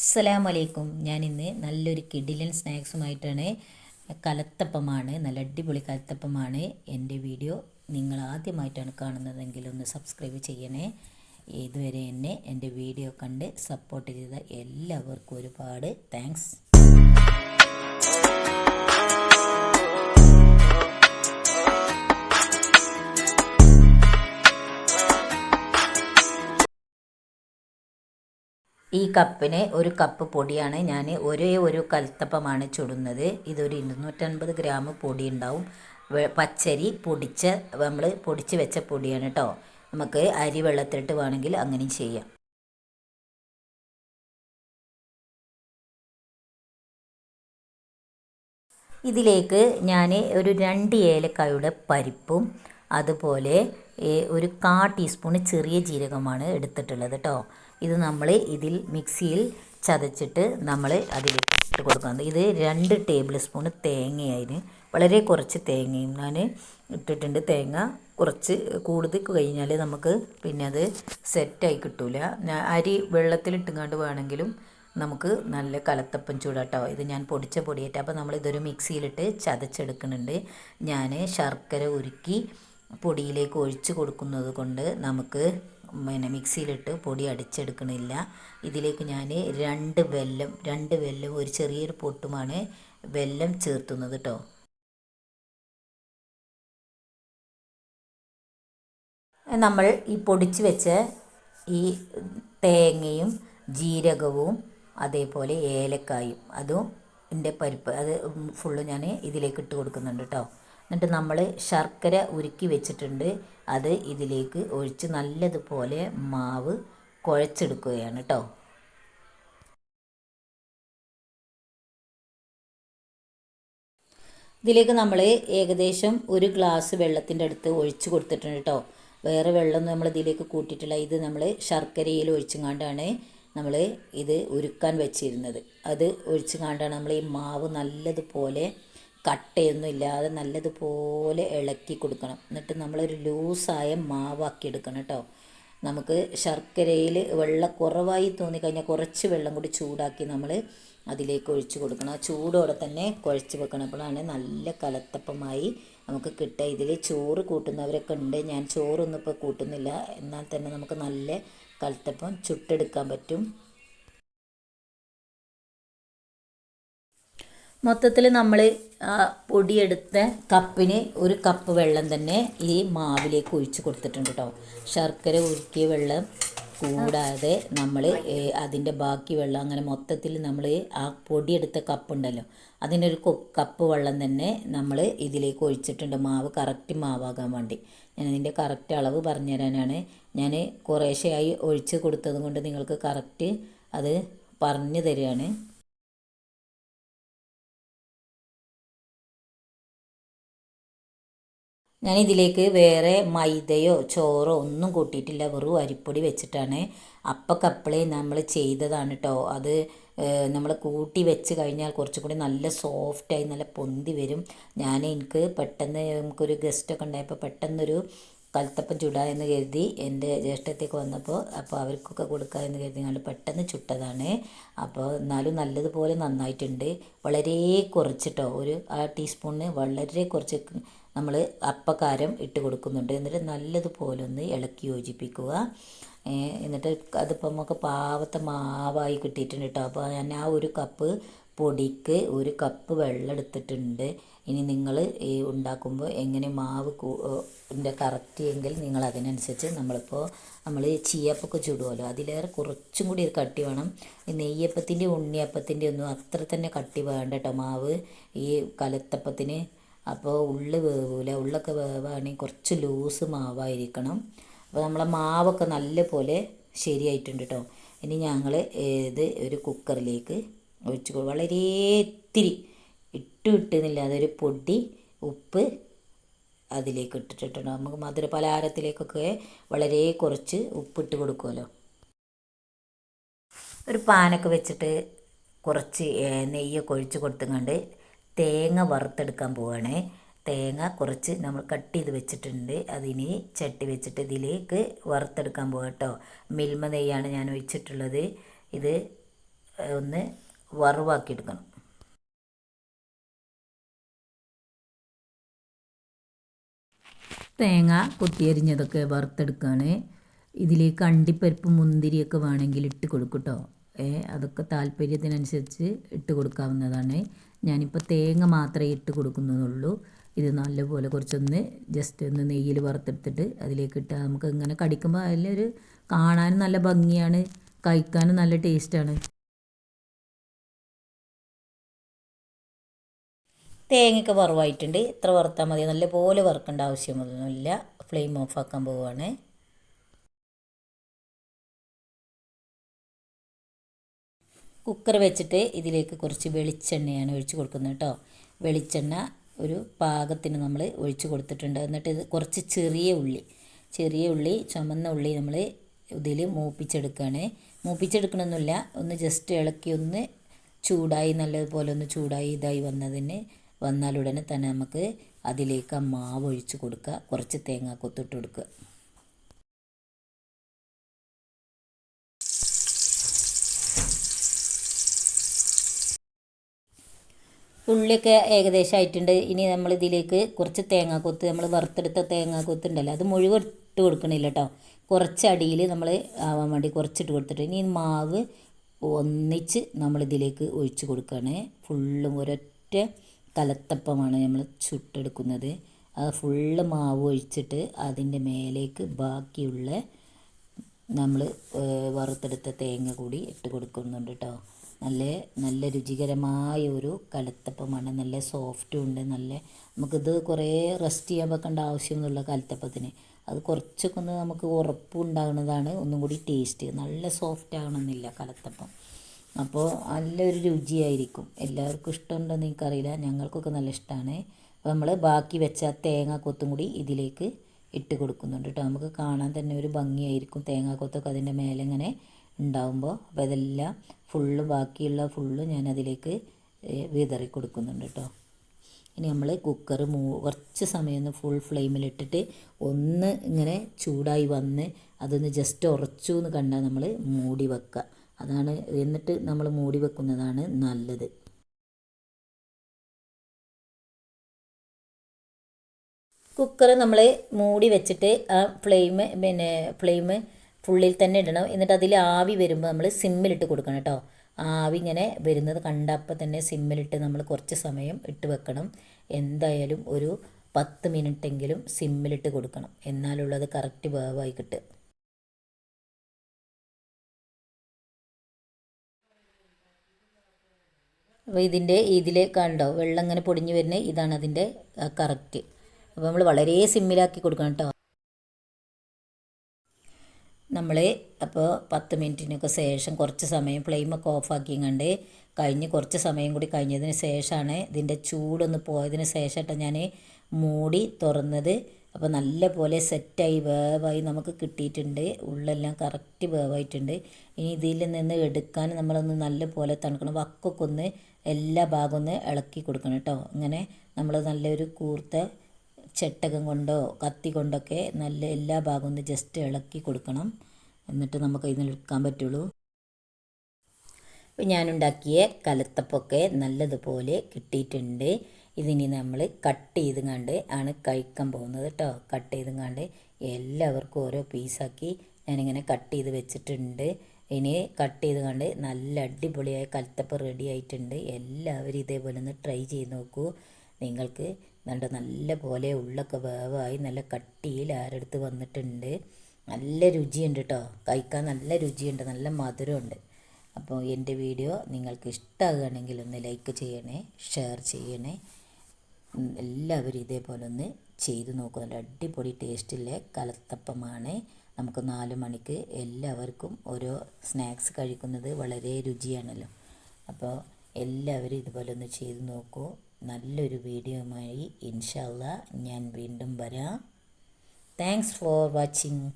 അസ്സലാമു അലൈക്കും ഞാൻ ഇന്ന് നല്ലൊരു കിഡിലൻ സ്നാക്സുമായിട്ടാണ് കലത്തപ്പമാണ് നല്ല അടിപൊളി കലത്തപ്പമാണ് എന്റെ വീഡിയോ നിങ്ങൾ ആദ്യമായിട്ടാണ് കാണുന്നതെങ്കിൽ ഒന്ന് സബ്സ്ക്രൈബ് ചെയ്യണേ. ഇതുവരെ എന്നെ എന്റെ വീഡിയോ കണ്ട് സപ്പോർട്ട് ചെയ്ത എല്ലാവർക്കും ഒരുപാട് താങ്ക്സ്. ഈ കപ്പിന് ഒരു കപ്പ് പൊടിയാണ്. ഞാൻ ഒരേ ഒരു കൽത്തപ്പമാണ് ചുടുന്നത്. ഇതൊരു ഇരുന്നൂറ്റൻപത് ഗ്രാം പൊടി ഉണ്ടാവും. പച്ചരി പൊടിച്ച നമ്മൾ പൊടിച്ച് വെച്ച പൊടിയാണ് കേട്ടോ നമുക്ക് അരി വെള്ളത്തിലിട്ട് വേണമെങ്കിൽ അങ്ങനെയും ചെയ്യാം. ഇതിലേക്ക് ഞാൻ ഒരു രണ്ട് ഏലക്കായുടെ പരിപ്പും അതുപോലെ ഒരു കാ ടീസ്പൂണ് ചെറിയ ജീരകമാണ് എടുത്തിട്ടുള്ളത് കേട്ടോ ഇത് നമ്മൾ ഇതിൽ മിക്സിയിൽ ചതച്ചിട്ട് നമ്മൾ അതിലേക്ക് ഇട്ട് കൊടുക്കുന്നത് ഇത് രണ്ട് ടേബിൾ സ്പൂൺ തേങ്ങയായിന് വളരെ കുറച്ച് തേങ്ങയും ഞാൻ ഇട്ടിട്ടുണ്ട്. തേങ്ങ കുറച്ച് കൂടുതൽ കഴിഞ്ഞാൽ നമുക്ക് പിന്നെ അത് സെറ്റായി കിട്ടൂല. അരി വെള്ളത്തിലിട്ടുങ്ങാണ്ട് വേണമെങ്കിലും നമുക്ക് നല്ല കലത്തപ്പം ചൂടാട്ടോ. ഇത് ഞാൻ പൊടിച്ച പൊടിയേറ്റ അപ്പോൾ നമ്മൾ ഇതൊരു മിക്സിയിലിട്ട് ചതച്ചെടുക്കുന്നുണ്ട്. ഞാൻ ശർക്കര ഉരുക്കി പൊടിയിലേക്ക് ഒഴിച്ച് കൊടുക്കുന്നത് കൊണ്ട് നമുക്ക് പിന്നെ മിക്സിയിലിട്ട് പൊടി അടിച്ചെടുക്കണില്ല. ഇതിലേക്ക് ഞാൻ രണ്ട് വെല്ലം രണ്ട് വെല്ലം ഒരു ചെറിയൊരു പൊട്ടുമാണ് വെല്ലം ചേർത്തുന്നത് കേട്ടോ നമ്മൾ ഈ പൊടിച്ച് വെച്ച ഈ തേങ്ങയും ജീരകവും അതേപോലെ ഏലക്കായും അതും എന്റെ പരിപ്പ് അത് ഫുള്ള് ഞാൻ ഇതിലേക്ക് ഇട്ട് കൊടുക്കുന്നുണ്ട് കേട്ടോ എന്നിട്ട് നമ്മൾ ശർക്കര ഉരുക്കി വെച്ചിട്ടുണ്ട്. അത് ഇതിലേക്ക് ഒഴിച്ച് നല്ലതുപോലെ മാവ് കുഴച്ചെടുക്കുകയാണ് കേട്ടോ ഇതിലേക്ക് നമ്മൾ ഏകദേശം ഒരു ഗ്ലാസ് വെള്ളത്തിന്റെ അടുത്ത് ഒഴിച്ച് കൊടുത്തിട്ടുണ്ട് കേട്ടോ വേറെ വെള്ളമൊന്നും നമ്മൾ ഇതിലേക്ക് കൂട്ടിയിട്ടില്ല. ഇത് നമ്മൾ ശർക്കരയിൽ ഒഴിച്ചുങ്ങാണ്ടാണ് നമ്മൾ ഇത് ഉരുക്കാൻ വെച്ചിരുന്നത്. അത് ഒഴിച്ചുങ്ങാണ്ടാണ് നമ്മൾ ഈ മാവ് നല്ലതുപോലെ കട്ടയൊന്നും ഇല്ലാതെ നല്ലതുപോലെ ഇളക്കി കൊടുക്കണം. എന്നിട്ട് നമ്മളൊരു ലൂസായ മാവാക്കി എടുക്കണം കേട്ടോ നമുക്ക് ശർക്കരയിൽ വെള്ളം കുറവായി തോന്നിക്കഴിഞ്ഞാൽ കുറച്ച് വെള്ളം കൂടി ചൂടാക്കി നമ്മൾ അതിലേക്ക് ഒഴിച്ചു കൊടുക്കണം. ആ ചൂടോടെ തന്നെ കുഴച്ച് വെക്കണം. അപ്പോഴാണ് നല്ല കലത്തപ്പമായി നമുക്ക് കിട്ടുക. ഇതിൽ ചോറ് കൂട്ടുന്നവരൊക്കെ ഉണ്ട്. ഞാൻ ചോറൊന്നും ഇപ്പോൾ കൂട്ടുന്നില്ല. എന്നാൽ തന്നെ നമുക്ക് നല്ല കലത്തപ്പം ചുട്ടെടുക്കാൻ പറ്റും. മൊത്തത്തിൽ നമ്മൾ പൊടിയെടുത്ത കപ്പിന് ഒരു കപ്പ് വെള്ളം തന്നെ ഈ മാവിലേക്ക് ഒഴിച്ച് കൊടുത്തിട്ടുണ്ട് കേട്ടോ ശർക്കര ഉരുക്കിയ വെള്ളം കൂടാതെ നമ്മൾ അതിന്റെ ബാക്കി വെള്ളം അങ്ങനെ മൊത്തത്തിൽ നമ്മൾ ആ പൊടിയെടുത്ത കപ്പുണ്ടല്ലോ. അതിനൊരു കപ്പ് വെള്ളം തന്നെ നമ്മൾ ഇതിലേക്ക് ഒഴിച്ചിട്ടുണ്ട്. മാവ് കറക്റ്റ് മാവാകാൻ വേണ്ടി. ഞാൻ അതിന്റെ കറക്റ്റ് അളവ് പറഞ്ഞു തരാനാണ് ഞാൻ കുറേശ്ശെയായി ഒഴിച്ച് കൊടുത്തത് കൊണ്ട് നിങ്ങൾക്ക് കറക്റ്റ് അത് പറഞ്ഞു തരികയാണ് ഞാൻ ഇതിലേക്ക് വേറെ മൈദയോ ചോറോ ഒന്നും കൂട്ടിയിട്ടില്ല. വെറും അരിപ്പൊടി വെച്ചിട്ടാണ്. അപ്പക്കപ്പളേ നമ്മൾ ചെയ്തതാണ് കേട്ടോ അത് നമ്മൾ കൂട്ടി വെച്ച് കഴിഞ്ഞാൽ കുറച്ചും കൂടി നല്ല സോഫ്റ്റായി നല്ല പൊന്തി വരും. ഞാൻ എനിക്ക് പെട്ടെന്ന് നമുക്കൊരു ഗസ്റ്റൊക്കെ ഉണ്ടായപ്പോൾ പെട്ടെന്നൊരു കൽത്തപ്പം ചുടാ എന്ന് കരുതി എന്റെ ജ്യേഷ്ഠത്തേക്ക് വന്നപ്പോൾ അപ്പോൾ അവർക്കൊക്കെ കൊടുക്കുക എന്ന് കരുതി ഞങ്ങൾ പെട്ടെന്ന് ചുട്ടതാണ്. അപ്പോൾ എന്നാലും നല്ലതുപോലെ നന്നായിട്ടുണ്ട്. വളരെ കുറച്ചിട്ടോ ഒരു ആ ടീസ്പൂണിന് വളരെ കുറച്ച് നമ്മൾ അപ്പക്കാരം ഇട്ട് കൊടുക്കുന്നുണ്ട്. എന്നിട്ട് നല്ലതുപോലെ ഒന്ന് ഇളക്കി യോജിപ്പിക്കുക. എന്നിട്ട് അതിപ്പോൾ നമുക്ക് പാവത്തെ മാവായി കിട്ടിയിട്ടുണ്ട് കേട്ടോ അപ്പോൾ ഞാൻ ആ ഒരു കപ്പ് പൊടിക്ക് ഒരു കപ്പ് വെള്ളം എടുത്തിട്ടുണ്ട്. ഇനി നിങ്ങൾ ഈ ഉണ്ടാക്കുമ്പോൾ എങ്ങനെ മാവ് കൂടെ കറക്റ്റ് എങ്കിൽ നിങ്ങൾ അതിനനുസരിച്ച് നമ്മളിപ്പോൾ നമ്മൾ ചീയപ്പൊക്കെ ചുടുമല്ലോ അതിലേറെ കുറച്ചും കൂടി ഒരു കട്ടി വേണം. ഈ നെയ്യപ്പത്തിന്റെ ഉണ്ണിയപ്പത്തിന്റെ ഒന്നും അത്ര തന്നെ കട്ടി വേണ്ട കേട്ടോ മാവ്. ഈ കലത്തപ്പത്തിന് അപ്പോൾ ഉള്ള് വേവില്ല ഉള്ളൊക്കെ വേവാണെങ്കിൽ കുറച്ച് ലൂസ് മാവായിരിക്കണം. അപ്പോൾ നമ്മളെ മാവൊക്കെ നല്ല പോലെ ശരിയായിട്ടുണ്ട് കേട്ടോ ഇനി ഞങ്ങൾ ഇത് ഒരു കുക്കറിലേക്ക് ഒഴിച്ച് വളരെ ഇത്തിരി ഇട്ടു ഇട്ടുന്നില്ല അതൊരു പൊടി ഉപ്പ് അതിലേക്ക് ഇട്ടിട്ടുണ്ട് നമുക്ക് മധുര പലഹാരത്തിലേക്കൊക്കെ വളരെ കുറച്ച് ഉപ്പിട്ട് കൊടുക്കുമല്ലോ ഒരു പാനൊക്കെ വെച്ചിട്ട് കുറച്ച് നെയ്യൊക്കെ ഒഴിച്ച് കൊടുത്തുകൊണ്ട് തേങ്ങ വറുത്തെടുക്കാൻ പോവുകയാണ് തേങ്ങ കുറച്ച് നമ്മൾ കട്ട് ചെയ്ത് വെച്ചിട്ടുണ്ട്. അതിന് ചട്ടി വെച്ചിട്ട് ഇതിലേക്ക് വറുത്തെടുക്കാൻ പോകാം കേട്ടോ മിൽമ നെയ്യാണ് ഞാൻ ഒഴിച്ചിട്ടുള്ളത്. ഇത് ഒന്ന് വറവാക്കിയെടുക്കണം തേങ്ങ കൊത്തിയരിഞ്ഞതൊക്കെ വറുത്തെടുക്കുകയാണ് ഇതിലേക്ക് അണ്ടിപ്പരിപ്പ് മുന്തിരിയൊക്കെ വേണമെങ്കിൽ ഇട്ട് കൊടുക്കും കേട്ടോ ഏ അതൊക്കെ താല്പര്യത്തിനനുസരിച്ച് ഇട്ട് കൊടുക്കാവുന്നതാണ്. ഞാനിപ്പോൾ തേങ്ങ മാത്രമേ ഇട്ട് കൊടുക്കുന്നുള്ളൂ ഇത് നല്ലപോലെ കുറച്ചൊന്ന് ജസ്റ്റ് ഒന്ന് നെയ്യിൽ വറുത്തെടുത്തിട്ട് അതിലേക്ക് ഇട്ടാൽ നമുക്ക് ഇങ്ങനെ കടിക്കുമ്പോൾ അതിലൊരു കാണാനും നല്ല ഭംഗിയാണ് കഴിക്കാനും നല്ല ടേസ്റ്റാണ്. തേങ്ങയൊക്കെ വറവായിട്ടുണ്ട്. ഇത്ര വറുത്താൽ മതി. നല്ലപോലെ വറുക്കേണ്ട ആവശ്യമൊന്നുമില്ല. ഫ്ലെയിം ഓഫ് ആക്കാൻ പോവുകയാണ് കുക്കർ വെച്ചിട്ട് ഇതിലേക്ക് കുറച്ച് വെളിച്ചെണ്ണയാണ് ഒഴിച്ച് കൊടുക്കുന്നത് കേട്ടോ. വെളിച്ചെണ്ണ ഒരു പാകത്തിന് നമ്മൾ ഒഴിച്ച് കൊടുത്തിട്ടുണ്ട്. എന്നിട്ട് ഇത് കുറച്ച് ചെറിയ ഉള്ളി ചെറിയ ഉള്ളി ചുമന്ന ഉള്ളി നമ്മൾ ഇതിൽ മൂപ്പിച്ചെടുക്കുകയാണ് മൂപ്പിച്ചെടുക്കണമെന്നില്ല ഒന്ന് ജസ്റ്റ് ഇളക്കി ഒന്ന് ചൂടായി നല്ലതുപോലെ ഒന്ന് ചൂടായി ഇതായി വന്നതിന് വന്നാലുടനെ തന്നെ നമുക്ക് അതിലേക്ക് ആ മാവ് ഒഴിച്ച് കൊടുക്കുക. കുറച്ച് തേങ്ങ കൊത്തിട്ട് കൊടുക്കുക. ഉള്ളിയൊക്കെ ഏകദേശം ആയിട്ടുണ്ട് ഇനി നമ്മൾ ഇതിലേക്ക് കുറച്ച് തേങ്ങാക്കൊത്ത് നമ്മൾ വറുത്തെടുത്ത തേങ്ങാക്കൊത്ത് ഉണ്ടല്ലോ അത് മുഴുവൻ ഇട്ട് കൊടുക്കണില്ല കേട്ടോ കുറച്ച് അടിയിൽ നമ്മൾ ആവാൻ വേണ്ടി കുറച്ചിട്ട് കൊടുത്തിട്ട് ഇനി മാവ് ഒന്നിച്ച് നമ്മളിതിലേക്ക് ഒഴിച്ചു കൊടുക്കുകയാണ്. ഫുള്ളും ഒരൊറ്റ കലത്തപ്പമാണ് നമ്മൾ ചുട്ടെടുക്കുന്നത്. അത് ഫുള്ള് മാവ് ഒഴിച്ചിട്ട് അതിന്റെ മേലേക്ക് ബാക്കിയുള്ള നമ്മൾ വറുത്തെടുത്ത തേങ്ങ കൂടി ഇട്ട് കൊടുക്കുന്നുണ്ട് കേട്ടോ നല്ല നല്ല രുചികരമായ ഒരു കലത്തപ്പമാണ്. നല്ല സോഫ്റ്റും ഉണ്ട്. നല്ല നമുക്കിത് കുറേ റെസ്റ്റ് ചെയ്യാൻ വെക്കേണ്ട ആവശ്യമൊന്നുമില്ല കലത്തപ്പത്തിന്. അത് കുറച്ചൊക്കെ ഒന്ന് നമുക്ക് ഉറപ്പുണ്ടാകുന്നതാണ് ഒന്നും കൂടി ടേസ്റ്റ് നല്ല സോഫ്റ്റ് ആകണമെന്നില്ല കലത്തപ്പം. അപ്പോൾ നല്ലൊരു രുചിയായിരിക്കും. എല്ലാവർക്കും ഇഷ്ടമുണ്ടോയെന്ന് എനിക്കറിയില്ല. ഞങ്ങൾക്കൊക്കെ നല്ല ഇഷ്ടമാണ് അപ്പോൾ നമ്മൾ ബാക്കി വെച്ച തേങ്ങ കൊത്തും കൂടി ഇതിലേക്ക് ഇട്ട് കൊടുക്കുന്നുണ്ട് കേട്ടോ. നമുക്ക് കാണാൻ തന്നെ ഒരു ഭംഗിയായിരിക്കും തേങ്ങാക്കൊത്തൊക്കെ അതിന്റെ മേലെ ഇങ്ങനെ ഉണ്ടാവുമ്പോൾ അപ്പോൾ ഇതെല്ലാം ഫുള്ള് ബാക്കിയുള്ള ഫുള്ള് ഞാൻ അതിലേക്ക് വിതറി കൊടുക്കുന്നുണ്ട് കേട്ടോ ഇനി നമ്മൾ കുക്കർ മൂ കുറച്ച് സമയം ഒന്ന് ഫുൾ ഫ്ലെയിമിലിട്ടിട്ട് ഒന്ന് ഇങ്ങനെ ചൂടായി വന്ന് അതൊന്ന് ജസ്റ്റ് ഉറച്ചു എന്ന് കണ്ടാൽ നമ്മൾ മൂടി വെക്കുക അതാണ് എന്നിട്ട് നമ്മൾ മൂടി വെക്കുന്നതാണ് നല്ലത്. കുക്കർ നമ്മൾ മൂടി വെച്ചിട്ട് ആ ഫ്ലെയിം പിന്നെ ഫ്ലെയിം ഫുള്ളിൽ തന്നെ ഇടണം. എന്നിട്ട് അതിൽ ആവി വരുമ്പോൾ നമ്മൾ സിമ്മിലിട്ട് കൊടുക്കണം കേട്ടോ. ആവി ഇങ്ങനെ വരുന്നത് കണ്ടപ്പോൾ തന്നെ സിമ്മിലിട്ട് നമ്മൾ കുറച്ച് സമയം ഇട്ട് വെക്കണം. എന്തായാലും ഒരു പത്ത് മിനിറ്റെങ്കിലും സിമ്മിലിട്ട് കൊടുക്കണം. എന്നാലുള്ളത് കറക്റ്റ് വേവായി കിട്ടുക അപ്പോൾ ഇതിന്റെ ഇതിൽ കണ്ടോ വെള്ളം ഇങ്ങനെ പൊടിഞ്ഞു വരുന്നത്? ഇതാണ് അതിന്റെ കറക്റ്റ് അപ്പോൾ നമ്മൾ വളരെ സിമ്മിലാക്കി കൊടുക്കണം കേട്ടോ. നമ്മൾ അപ്പോൾ പത്ത് മിനിറ്റിനൊക്കെ ശേഷം കുറച്ച് സമയം ഫ്ലെയിമൊക്കെ ഓഫാക്കി കണ്ട് കഴിഞ്ഞ് കുറച്ച് സമയം കൂടി കഴിഞ്ഞതിന് ശേഷമാണ് ഇതിന്റെ ചൂടൊന്ന് പോയതിന് ശേഷമായിട്ട് ഞാൻ മൂടി തുറന്നത്. അപ്പോൾ നല്ല പോലെ സെറ്റായി വേവായി നമുക്ക് കിട്ടിയിട്ടുണ്ട്. ഉള്ളെല്ലാം കറക്റ്റ് വേവായിട്ടുണ്ട്. ഇനി ഇതിൽ നിന്ന് എടുക്കാൻ നമ്മളൊന്ന് നല്ല പോലെ തണുക്കണം. വക്കൊക്കെ ഒന്ന് എല്ലാ ഭാഗവും ഒന്ന് ഇളക്കി കൊടുക്കണം കേട്ടോ. ഇങ്ങനെ നമ്മൾ നല്ലൊരു കൂർത്ത ചട്ടകം കൊണ്ടോ കത്തി കൊണ്ടൊക്കെ നല്ല എല്ലാ ഭാഗവും ജസ്റ്റ് ഇളക്കി കൊടുക്കണം. എന്നിട്ട് നമുക്ക് ഇതിൽ എടുക്കാൻ പറ്റുള്ളൂ. ഞാനുണ്ടാക്കിയ കലത്തപ്പൊക്കെ നല്ലതുപോലെ കിട്ടിയിട്ടുണ്ട്. ഇതിനി നമ്മൾ കട്ട് ചെയ്ത് കണ്ട് ആണ് കഴിക്കാൻ പോകുന്നത് കേട്ടോ കട്ട് ചെയ്ത് കണ്ട് എല്ലാവർക്കും ഓരോ പീസാക്കി ഞാനിങ്ങനെ കട്ട് ചെയ്ത് വെച്ചിട്ടുണ്ട്. ഇനി കട്ട് ചെയ്ത് കണ്ട് നല്ല അടിപൊളിയായ കലത്തപ്പം റെഡി ആയിട്ടുണ്ട്. എല്ലാവരും ഇതേപോലെ ഒന്ന് ട്രൈ ചെയ്ത് നോക്കൂ. നിങ്ങൾക്ക് നല്ല നല്ല പോലെ ഉള്ളൊക്കെ വേവായി നല്ല കട്ടിയിൽ ആരെടുത്ത് വന്നിട്ടുണ്ട്. നല്ല രുചിയുണ്ട് കേട്ടോ കഴിക്കാൻ നല്ല രുചിയുണ്ട് നല്ല മധുരമുണ്ട്. അപ്പോൾ എന്റെ വീഡിയോ നിങ്ങൾക്ക് ഇഷ്ടമാകുകയാണെങ്കിൽ ഒന്ന് ലൈക്ക് ചെയ്യണേ ഷെയർ ചെയ്യണേ. എല്ലാവരും ഇതേപോലെ ഒന്ന് ചെയ്ത് നോക്കുക. നല്ല അടിപൊളി ടേസ്റ്റിലെ കലത്തപ്പമാണ്. നമുക്ക് നാല് മണിക്ക് എല്ലാവർക്കും ഓരോ സ്നാക്സ് കഴിക്കുന്നത് വളരെ രുചിയാണല്ലോ. അപ്പോൾ എല്ലാവരും ഇതുപോലെ ഒന്ന് ചെയ്ത് നോക്കൂ. നല്ലൊരു വീഡിയോയുമായി ഇൻഷാല്ല ഞാൻ വീണ്ടും വരാം. Thanks for watching